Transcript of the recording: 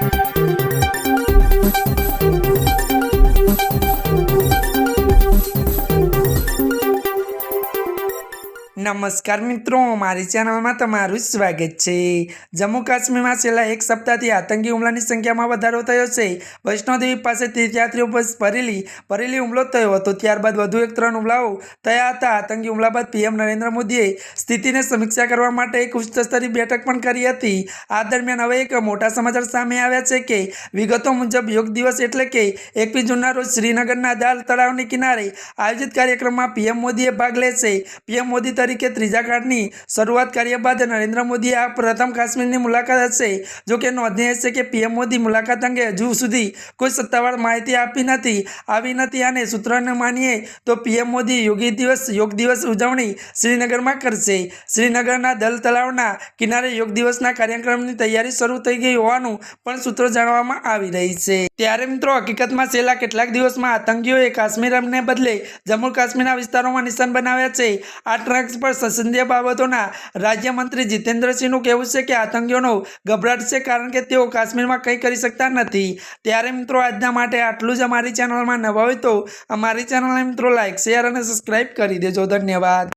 Thank you. નમસ્કાર મિત્રો, મારી ચેનલમાં તમારું સ્વાગત છે. જમ્મુ કાશ્મીરમાં છેલ્લા એક સપ્તાહથી આતંકી હુમલાની સંખ્યામાં વધારો થયો છે. વૈષ્ણોદેવી પાસે તીર્થયાત્રીઓ પર ભરેલી ભરેલી હુમલો થયો હતો. ત્યારબાદ વધુ એક ત્રણ હુમલાઓ થયા હતા. આતંકી હુમલા બાદ પીએમ નરેન્દ્ર મોદીએ સ્થિતિને સમીક્ષા કરવા માટે એક ઉચ્ચસ્તરીય બેઠક પણ કરી હતી. આ દરમિયાન હવે એક મોટા સમાચાર સામે આવ્યા છે કે, વિગતો મુજબ યોગ દિવસ એટલે કે એકવીસ જૂનના રોજ શ્રીનગરના દાલ તળાવની કિનારે આયોજિત કાર્યક્રમમાં પીએમ મોદીએ ભાગ લેશે. પીએમ મોદી તરીકે ત્રીજા કાર્ડની શરૂઆત કર્યા બાદ નરેન્દ્ર મોદી આ પ્રથમ કાશ્મીરની મુલાકાત હશે. જો કે નોંધનીય છે કે પીએમ મોદી મુલાકાત અંગે હજુ સુધી કોઈ સત્તાવાર માહિતી આપી નથી, આવી નથી અને સૂત્રોને માનીએ તો પીએમ મોદી યોગી દિવસ, યોગ દિવસ ઉજવણી શ્રીનગરમાં કરશે. શ્રીનગરના દલ તળાવના કિનારે યોગ દિવસના કાર્યક્રમની તૈયારી શરૂ થઈ ગઈ હોવાનું પણ સૂત્રો જાણવામાં આવી રહી છે. ત્યારે મિત્રો, હકીકતમાં છેલ્લા કેટલાક દિવસમાં આતંકીઓએ કાશ્મીરને બદલે જમ્મુ કાશ્મીરના વિસ્તારોમાં નિશાન બનાવ્યા છે. આ ટ્રક્સ પર સંસદીય બાબતોના રાજ્યમંત્રી જીતેન્દ્રસિંહનું કહેવું છે કે આતંકીઓનો ગભરાટ છે કારણ કે તેઓ કાશ્મીરમાં કંઈ કરી શકતા નથી. ત્યારે મિત્રો આજના માટે આટલું જ અમારી ચેનલમાં નવા હોય તો અમારી ચેનલને મિત્રો લાઇક શેર અને સબસ્ક્રાઈબ કરી દેજો. ધન્યવાદ.